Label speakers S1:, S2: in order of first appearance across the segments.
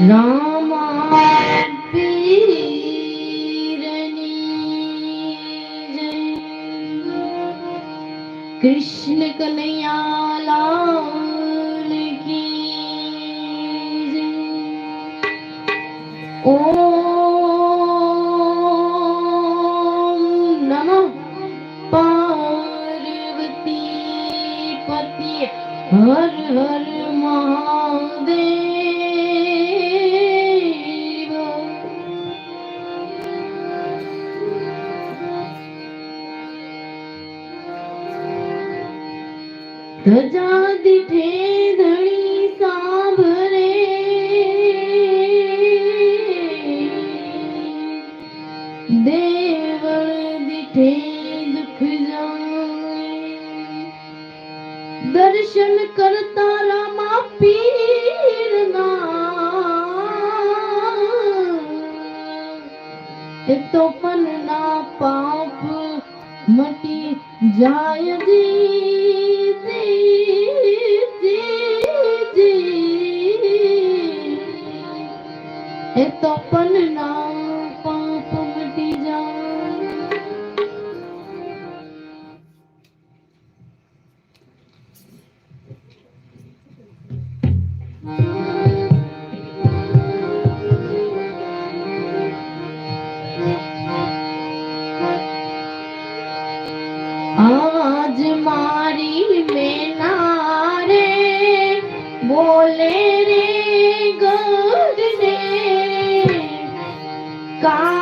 S1: રામા કૃષ્ણ કનૈયા લાલ કી ઓમ નમઃ પાર્વતી પતિ હર હર મહાદેવ ધજા દીઠે ધણી સાંભરે દેવળ દીઠે દુઃખ જાય દર્શન કરતા રામા પીરના તો પણ ના પાપ મટી જાય. એ તો God.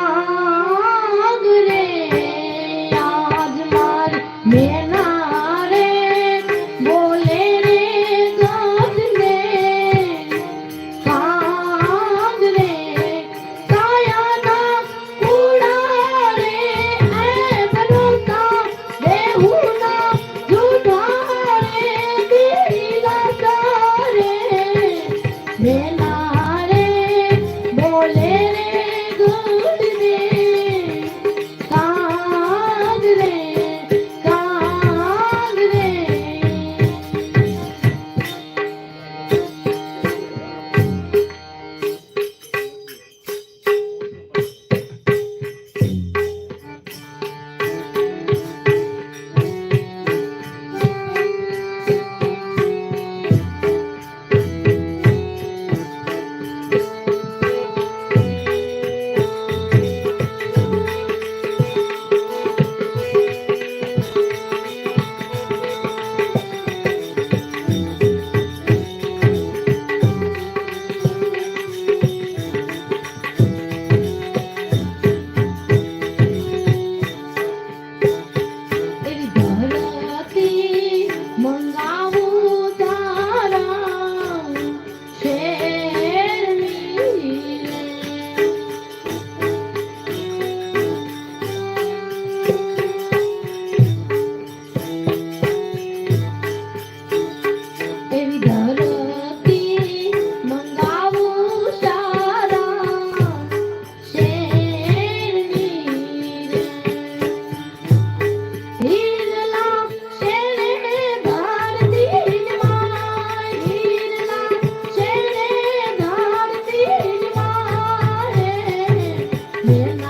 S1: Yeah.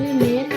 S1: Amen.